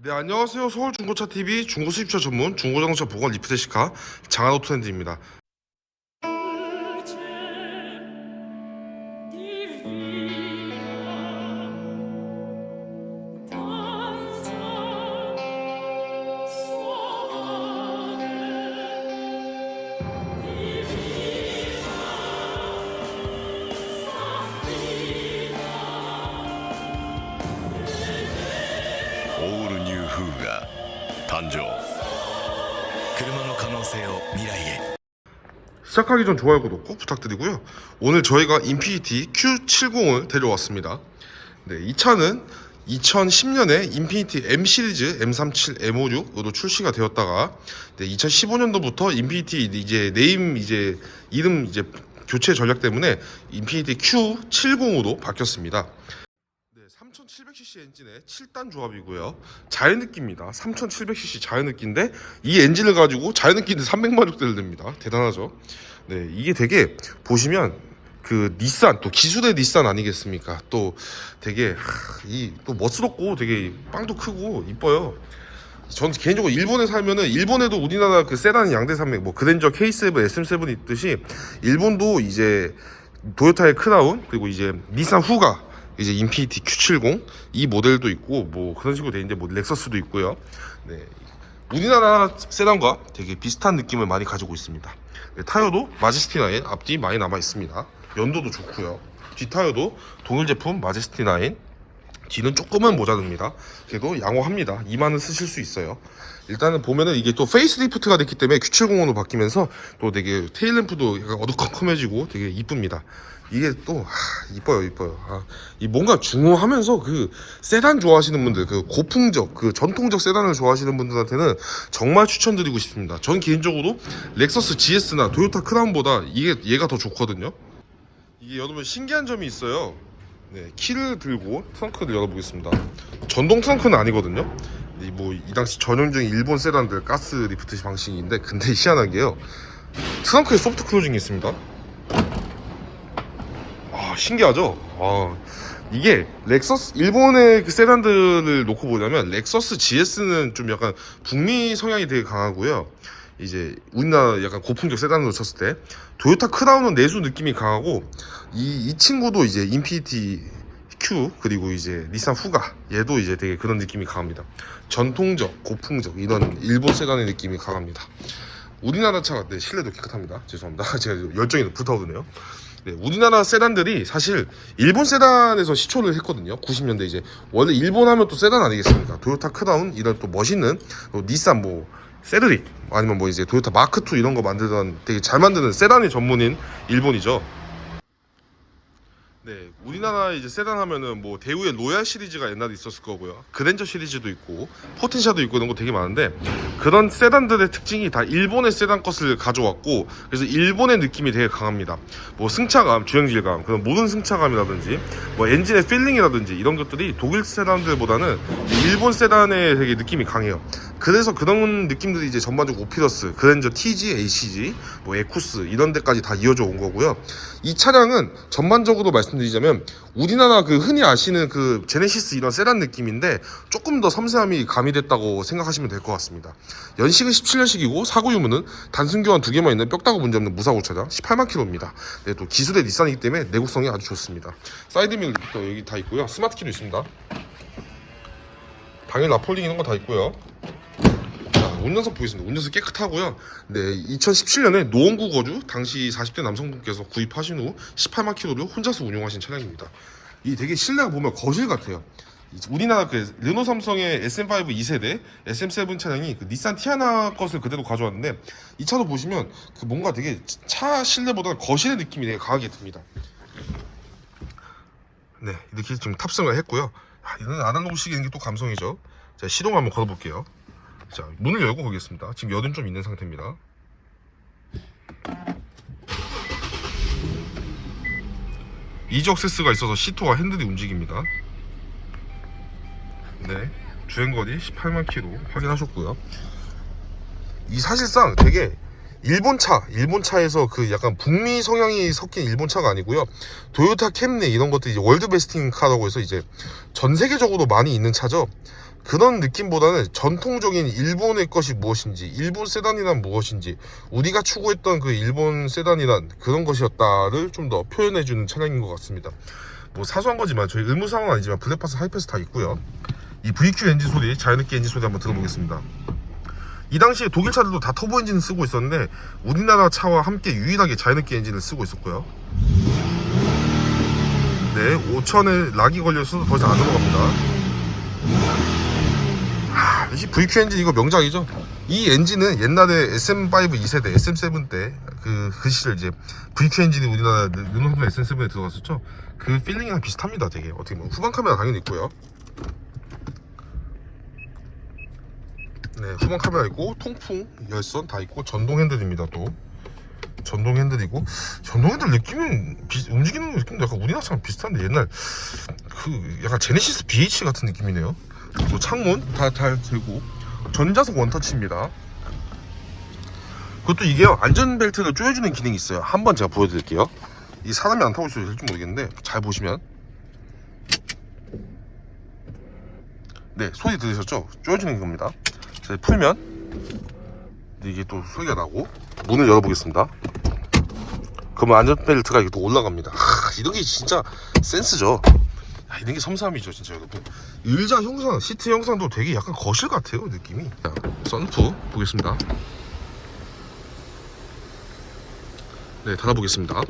네 안녕하세요 서울 중고차 TV 중고 수입차 전문 중고자동차 보관 리프테시카 장한호 트렌드입니다. 誕生車の可能性を未来へ 시작하기 전 좋아요 구독 꼭 부탁드리고요. 오늘 저희가 인피니티 Q70을 데려왔습니다. 네, 이 차는 2010년에 인피니티 M 시리즈 M37, M56으로 출시가 되었다가 네, 2015년도부터 인피니티 이제 네임 이제 이름 이제 교체 전략 때문에 인피니티 Q70으로 바뀌었습니다. 네, 3700cc 엔진의 7단 조합이고요. 자연느끼입니다. 3700cc 자연느끼인데 이 엔진을 가지고 자연느끼인데 300마력대를 냅니다. 대단하죠. 네, 이게 되게 보시면 그 닛산 또 기술의 닛산 아니겠습니까? 또 되게 이 또 멋스럽고 되게 빵도 크고 이뻐요. 전 개인적으로 일본에 살면은 일본에도 우리나라 그 세단 양대 산맥 뭐 그랜저 K7, SM7 있듯이 일본도 이제 도요타의 크라운 그리고 이제 닛산 후가 이제 인피니티 Q70 이 모델도 있고 뭐 그런 식으로 돼 있는데 뭐 렉서스도 있고요. 네. 우리나라 세단과 되게 비슷한 느낌을 많이 가지고 있습니다. 네, 타이어도 마제스티 9 앞뒤 많이 남아 있습니다. 연도도 좋고요. 뒷 타이어도 동일 제품 마제스티 9 뒤는 조금은 모자릅니다. 그래도 양호합니다. 2만원 쓰실 수 있어요. 일단은 보면은 이게 또 페이스리프트가 됐기 때문에 Q70으로 바뀌면서 또 되게 테일램프도 약간 어두컴컴해지고 되게 이쁩니다. 이게 또 하, 이뻐요, 이뻐요. 아, 이 뭔가 중후하면서 그 세단 좋아하시는 분들, 그 고풍적, 그 전통적 세단을 좋아하시는 분들한테는 정말 추천드리고 싶습니다. 전 개인적으로 렉서스 GS나 도요타 크라운보다 이게 얘가 더 좋거든요. 이게 여러분 신기한 점이 있어요. 네, 키를 들고 트렁크를 열어보겠습니다. 전동 트렁크는 아니거든요. 이뭐이 당시 전형적인 일본 세단들 가스 리프트 방식인데 근데 희한한 게요. 트렁크에 소프트 클로징이 있습니다. 아 신기하죠? 아 이게 렉서스 일본의 그 세단들을 놓고 보자면 렉서스 GS는 좀 약간 북미 성향이 되게 강하고요. 이제 우리나라 약간 고품격 세단으로 쳤을 때 도요타 크라운은 내수 느낌이 강하고 이, 이 친구도 이제 인피니티 Q 그리고 이제 닛산 후가 얘도 이제 되게 그런 느낌이 강합니다. 전통적 고풍적 이런 일본 세단의 느낌이 강합니다. 우리나라 차가 네, 실내도 깨끗합니다. 죄송합니다. 제가 열정이 불타오르네요. 네, 우리나라 세단들이 사실 일본 세단에서 시초를 했거든요. 90년대 이제 원래 일본 하면 또 세단 아니겠습니까? 도요타 크라운 이런 또 멋있는 또 닛산 뭐 세르릭 아니면 뭐 이제 도요타 마크 2 이런 거 만들던 되게 잘 만드는 세단의 전문인 일본이죠. 네, 우리나라 이제 세단 하면은 뭐 대우의 로얄 시리즈가 옛날에 있었을 거고요. 그랜저 시리즈도 있고 포텐샤도 있고 이런 거 되게 많은데 그런 세단들의 특징이 다 일본의 세단 것을 가져왔고 그래서 일본의 느낌이 되게 강합니다. 뭐 승차감, 주행질감, 그런 모든 승차감이라든지 뭐 엔진의 필링이라든지 이런 것들이 독일 세단들보다는 일본 세단의 되게 느낌이 강해요. 그래서 그런 느낌들이 이제 전반적으로 오피러스, 그랜저 TG, ACG, 뭐 에쿠스 이런 데까지 다 이어져 온 거고요. 이 차량은 전반적으로 말씀드리자면 우리나라 그 흔히 아시는 그 제네시스 이런 세단 느낌인데 조금 더 섬세함이 가미됐다고 생각하시면 될 것 같습니다. 연식은 17년식이고 사고 유무는 단순 교환 두 개만 있는 뼈다구 문제 없는 무사고 차량 18만 킬로입니다. 네, 또 기술의 닛산이기 때문에 내구성이 아주 좋습니다. 사이드밀도 여기 다 있고요. 스마트 키도 있습니다. 당연히 라폴딩 이런 거 다 있고요. 자, 운전석 보겠습니다. 운전석 깨끗하고요. 네, 2017년에 노원구 거주 당시 40대 남성분께서 구입하신 후 18만 킬로를 혼자서 운용하신 차량입니다. 이 되게 실내가 보면 거실 같아요. 이 우리나라 그 르노 삼성의 SM5 2세대 SM7 차량이 그 닛산 티아나 것을 그대로 가져왔는데 이 차도 보시면 그 뭔가 되게 차 실내보다 거실의 느낌이 되게 강하게 듭니다. 네, 이렇게 지금 탑승을 했고요. 아, 이거는 아날로그식인 게또 감성이죠. 자, 시동 한번 걸어볼게요. 자, 문을 열고 보겠습니다. 지금 열은 좀 있는 상태입니다. 이지 억세스가 있어서 시토와 핸들이 움직입니다. 네, 주행거리 18만 킬로 확인하셨고요. 이 사실상 되게 일본 차, 일본 차에서 그 약간 북미 성향이 섞인 일본 차가 아니고요. 도요타 캠리 이런 것들이 월드 베스팅 카라고 해서 이제 전 세계적으로 많이 있는 차죠. 그런 느낌보다는 전통적인 일본의 것이 무엇인지 일본 세단이란 무엇인지 우리가 추구했던 그 일본 세단이란 그런 것이었다를 좀 더 표현해주는 차량인 것 같습니다. 뭐 사소한 거지만 저희 의무사항은 아니지만 블랙파스 하이패스 다 있고요. 이 VQ 엔진 소리 자연흡기 엔진 소리 한번 들어보겠습니다. 이 당시에 독일 차들도 다 터보 엔진을 쓰고 있었는데 우리나라 차와 함께 유일하게 자연흡기 엔진을 쓰고 있었고요. 네 5천에 락이 걸려서 더 이상 안 넘어갑니다. 하, 이 VQ 엔진 이거 명작이죠. 이 엔진은 옛날에 SM5 2세대 SM7 때그 그 시절 이제 VQ 엔진이 우리나라 르노 SM7에 들어갔었죠. 그 필링이랑 비슷합니다 되게. 어떻게 보면 후방 카메라 당연히 있고요. 네, 후방 카메라 있고 통풍 열선 다 있고 전동 핸들입니다 또. 전동 핸들이고. 전동 핸들 느낌은 비- 움직이는 느낌도 약간 우리나라처럼 비슷한데 옛날 그 약간 제네시스 BH 같은 느낌이네요 또 창문 다잘 들고 전자석 원터치입니다. 그것도 이게요 안전벨트를 조여주는 기능이 있어요. 한번 제가 보여드릴게요. 이 사람이 안 타고 있어서 될지 모르겠는데 잘 보시면. 네 소리 들으셨죠? 조여주는 겁니다. 자, 풀면 이게 또 소리가 나고 문을 열어보겠습니다. 그러면 안전벨트가 이렇게 또 올라갑니다. 하, 이런 게 진짜 센스죠 야, 이런 게 섬세함이죠 진짜 여러분 의자 형상 시트 형상도 되게 약간 거실 같아요 느낌이 자, 썬프 보겠습니다 네 닫아보겠습니다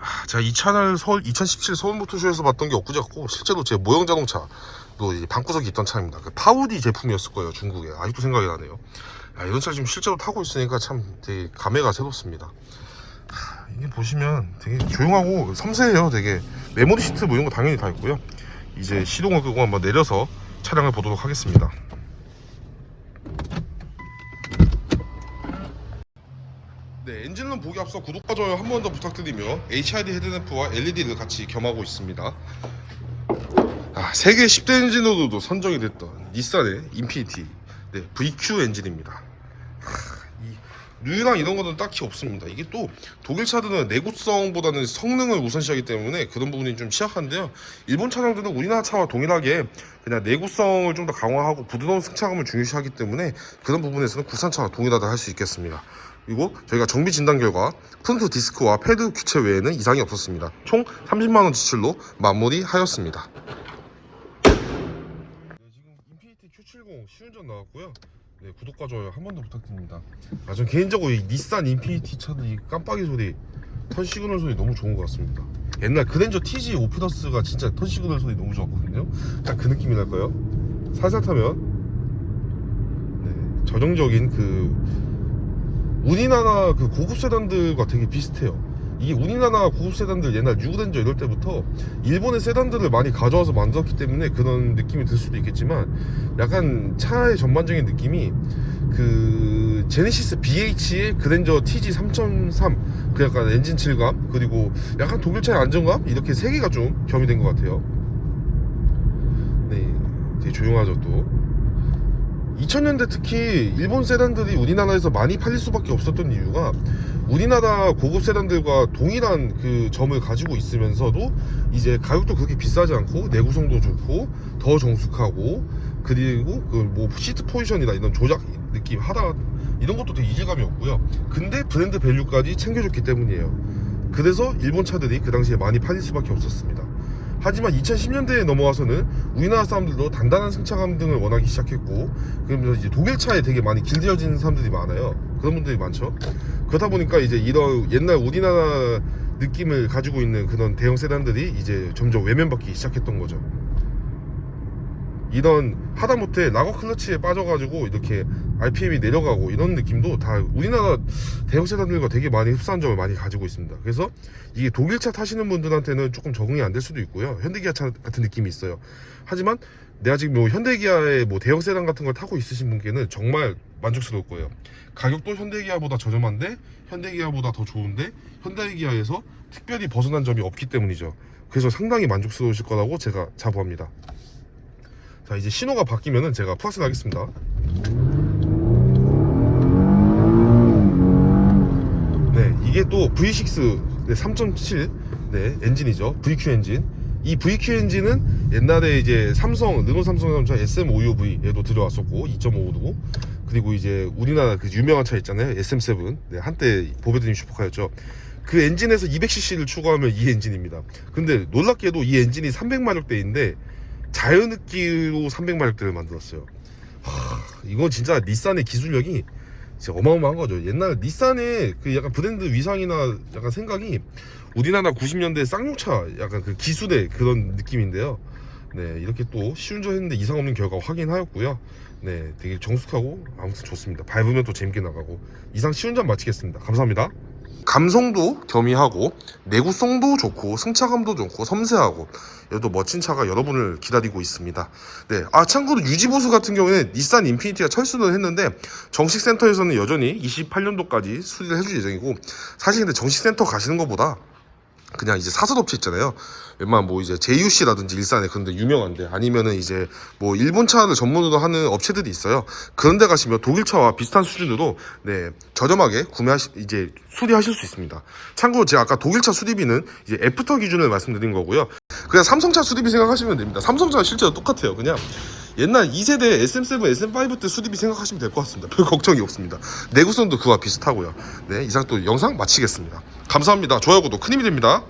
아, 제가 이 차를 서울 2017 서울모터쇼에서 봤던 게 엊그제 같고 실제로 제 모형 자동차도 이제 방구석이 있던 차입니다. 그 파우디 제품이었을 거예요 중국에 아직도 생각이 나네요. 야, 이런 차 지금 실제로 타고 있으니까 참 되게 감회가 새롭습니다. 하, 이게 보시면 되게 조용하고 섬세해요. 되게 메모리 시트 뭐 이런 거 당연히 다 있고요. 이제 시동을 끄고 한번 내려서 차량을 보도록 하겠습니다. 네, 엔진룸 보기 앞서 구독과 좋아요 한 번 더 부탁드리며 HID 헤드램프와 LED를 같이 겸하고 있습니다. 아, 세계 10대 엔진으로도 선정이 됐던 닛산의 인피니티 네, VQ 엔진입니다. 류랑 이런 거는 딱히 없습니다. 이게 또 독일 차들은 내구성보다는 성능을 우선시하기 때문에 그런 부분이 좀 취약한데요. 일본 차량들은 우리나라 차와 동일하게 그냥 내구성을 좀 더 강화하고 부드러운 승차감을 중요시하기 때문에 그런 부분에서는 국산차와 동일하다 할 수 있겠습니다. 그리고 저희가 정비 진단 결과 프론트 디스크와 패드 교체 외에는 이상이 없었습니다. 총 30만 원 지출로 마무리하였습니다. 네, 지금 인피니티 Q70 시운전 나왔고요. 네, 구독과 좋아요 한 번 더 부탁드립니다. 아, 전 개인적으로 이 닛산 인피니티 차들 이 깜빡이 소리, 턴 시그널 소리 너무 좋은 것 같습니다. 옛날 그랜저 TG 오피더스가 진짜 턴 시그널 소리 너무 좋았거든요. 딱 그 느낌이 날까요? 살살 타면 네, 저정적인 그 우리나라 그 고급 세단들과 되게 비슷해요. 이게 우리나라 고급 세단들 옛날 뉴그랜저 이럴 때부터 일본의 세단들을 많이 가져와서 만들었기 때문에 그런 느낌이 들 수도 있겠지만 약간 차의 전반적인 느낌이 그 제네시스 BH의 그랜저 TG 3.3 그 약간 엔진 질감 그리고 약간 독일 차의 안정감 이렇게 세 개가 좀 겸이 된 것 같아요. 네, 되게 조용하죠 또. 2000년대 특히 일본 세단들이 우리나라에서 많이 팔릴 수밖에 없었던 이유가 우리나라 고급 세단들과 동일한 그 점을 가지고 있으면서도 이제 가격도 그렇게 비싸지 않고 내구성도 좋고 더 정숙하고 그리고 그 뭐 시트 포지션이나 이런 조작 느낌 하다 이런 것도 되게 이질감이 없고요. 근데 브랜드 밸류까지 챙겨줬기 때문이에요. 그래서 일본 차들이 그 당시에 많이 팔릴 수밖에 없었습니다. 하지만 2010년대에 넘어와서는 우리나라 사람들도 단단한 승차감 등을 원하기 시작했고 그러면서 이제 독일 차에 되게 많이 길들여지는 사람들이 많아요. 그런 분들이 많죠. 그러다 보니까 이제 이런 옛날 우리나라 느낌을 가지고 있는 그런 대형 세단들이 이제 점점 외면받기 시작했던 거죠 이런 하다못해 락어 클러치에 빠져가지고 이렇게 RPM이 내려가고 이런 느낌도 다 우리나라 대형 세단들과 되게 많이 흡사한 점을 많이 가지고 있습니다. 그래서 이게 독일차 타시는 분들한테는 조금 적응이 안 될 수도 있고요. 현대기아 차 같은 느낌이 있어요. 하지만 내가 지금 뭐 현대기아의 뭐 대형 세단 같은 걸 타고 있으신 분께는 정말 만족스러울 거예요. 가격도 현대기아보다 저렴한데 현대기아보다 더 좋은데 현대기아에서 특별히 벗어난 점이 없기 때문이죠. 그래서 상당히 만족스러우실 거라고 제가 자부합니다. 자 이제 신호가 바뀌면은 제가 플러스 하겠습니다. 네 이게 또 V6 네, 3.7 네, 엔진이죠. VQ 엔진. 이 VQ 엔진은 옛날에 이제 삼성 르노 삼성 자동차 SM525V 얘도 들어왔었고 2.5도. 그리고 이제 우리나라 그 유명한 차 있잖아요. SM7 네, 한때 보배드림 슈퍼카였죠. 그 엔진에서 200cc를 추가하면 이 엔진입니다. 근데 놀랍게도 이 엔진이 300마력대인데 자연흡기로 300마력대를 만들었어요 하, 이건 진짜 닛산의 기술력이 진짜 어마어마한 거죠 옛날 닛산의 그 약간 브랜드 위상이나 약간 생각이 우리나라 90년대 쌍용차 약간 그 기술의 그런 느낌인데요. 네, 이렇게 또 시운전 했는데 이상 없는 결과 확인하였고요. 네, 되게 정숙하고 아무튼 좋습니다. 밟으면 또 재밌게 나가고 이상 시운전 마치겠습니다. 감사합니다. 감성도 겸이하고 내구성도 좋고 승차감도 좋고 섬세하고 여도 멋진 차가 여러분을 기다리고 있습니다. 네, 아 참고로 유지 보수 같은 경우에는 닛산 인피니티가 철수는 했는데 정식 센터에서는 여전히 28년도까지 수리를 해줄 예정이고 사실 근데 정식 센터 가시는 것보다 그냥 이제 사설업체 있잖아요. 웬만한 뭐 이제 JUC라든지 일산에 그런데 유명한데 아니면은 이제 뭐 일본 차를 전문으로 하는 업체들이 있어요. 그런데 가시면 독일 차와 비슷한 수준으로 네 저렴하게 구매하시 이제 수리하실 수 있습니다. 참고로 제가 아까 독일 차 수리비는 이제 애프터 기준을 말씀드린 거고요. 그냥 삼성차 수리비 생각하시면 됩니다. 삼성차 실제로 똑같아요. 그냥 옛날 2세대 SM7, SM5 때 수리비 생각하시면 될 것 같습니다. 별 걱정이 없습니다. 내구성도 그와 비슷하고요. 네, 이상 또 영상 마치겠습니다. 감사합니다. 좋아요, 구독 큰 힘이 됩니다.